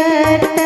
கத்த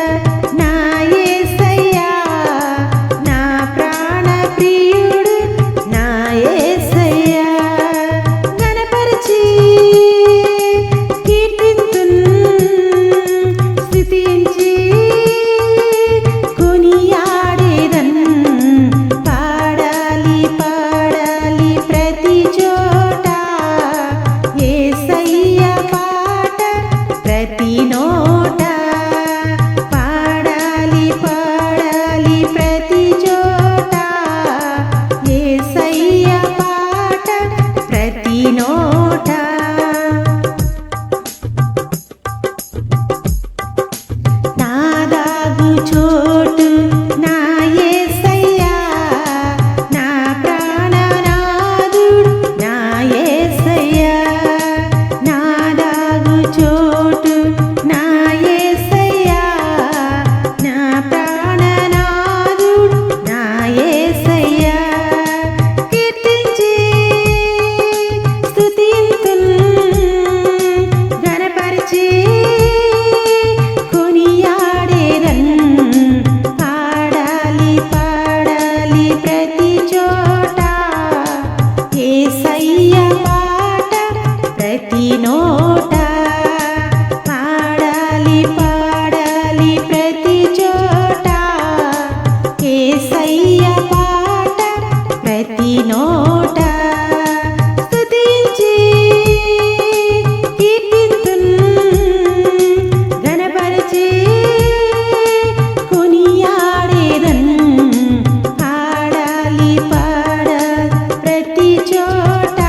ప్రతి నోట స్తుతించి కీర్తితున్ గణపరిచి కొనియాడేదన్ ఆడాలి పాడ ప్రతి చోట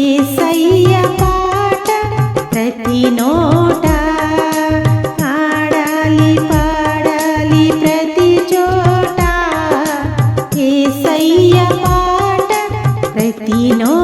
ఏసయ్య పాట ప్రతి तीनों